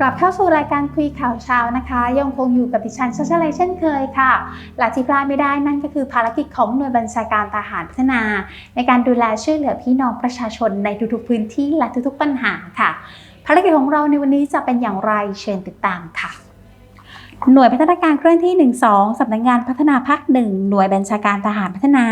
กลับเข้าสู่รายการคุยข่าวเช้านะคะ ยังคงอยู่กับดิฉันชัชเลยเช่นเคยค่ะหลักที่พลาดไม่ได้นั่นก็คือภารกิจของหน่วยบัญชาการทหารพัฒนา ในการดูแลช่วยเหลือพี่น้องประชาชนในทุกๆพื้นที่และทุกๆปัญหาค่ะ ภารกิจของเราในวันนี้จะเป็นอย่างไรเชิญติดตามค่ะ หน่วยพัฒนาการเคลื่อนที่ 12 สำนักงงานพัฒนาภาคหนึ่งหน่วยบัญชาการทหารพัฒนา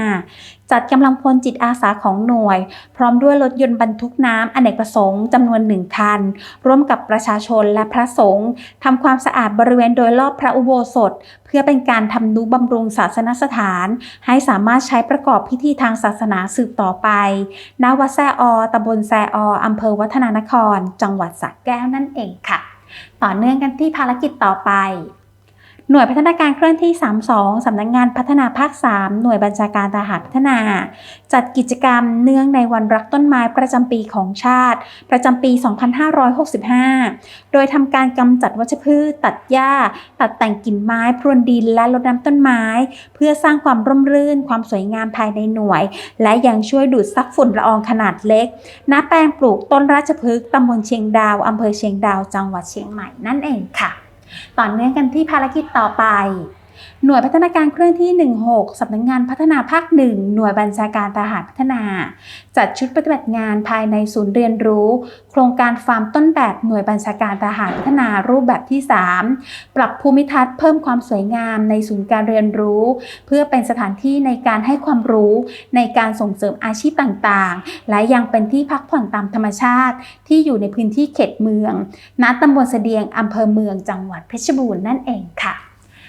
จัดกำลังพลจิตอาสาของหน่วย พร้อมด้วยรถยนต์บรรทุกน้ำอเนกประสงค์จำนวนหนึ่งคัน ร่วมกับประชาชนและพระสงฆ์ทำความสะอาดบริเวณโดยรอบพระอุโบสถ เพื่อเป็นการทำนุบำรุงศาสนสถาน ให้สามารถใช้ประกอบพิธีทางศาสนาสืบต่อไปณวัดแซออตำบลแซออำเภอวัฒนานคร จังหวัดสระแก้วนั่นเองค่ะ ต่อเนื่องกันที่ภารกิจต่อไป หน่วยพัฒนาการเคลื่อนที่ 32 สำนักงงานพัฒนาภาค 3 หน่วยบัญชาการทหารพัฒนา จัดกิจกรรมเนื่องในวันรักต้นไม้ประจำปีของชาติ ประจำปี 2565 โดยทำการกำจัดวัชพืช ตัดหญ้า ตัดแต่งกิ่งไม้พรวนดินและรดน้ำต้นไม้ เพื่อสร้างความร่มรื่น ความสวยงามภายในหน่วย และยังช่วยดูดซับฝุ่นละอองขนาดเล็กณแปลงปลูกต้นราชพฤกษ์ตำบลเชียงดาวอำเภอเชียงดาว จังหวัดเชียงใหม่นั่นเองค่ะ ต่อเนื่องกันที่ภารกิจต่อไป หน่วยพัฒนาการเคลื่อนที่ 16 สำนักงงานพัฒนาภาคหนึ่งหน่วยบัญชาการทหารพัฒนา จัดชุดปฏิบัติงานภายในศูนย์เรียนรู้ โครงการฟาร์มต้นแบบหน่วยบัญชาการทหารพัฒนารูปแบบที่ 3 ปรับภูมิทัศน์เพิ่มความสวยงามในศูนย์การเรียนรู้ เพื่อเป็นสถานที่ในการให้ความรู้ในการส่งเสริมอาชีพต่างๆ และยังเป็นที่พักผ่อนตามธรรมชาติ ที่อยู่ในพื้นที่เขตเมืองณตำบลเสดียงอำเภอเมืองจังหวัดเพชรบูรณ์นั่นเองค่ะ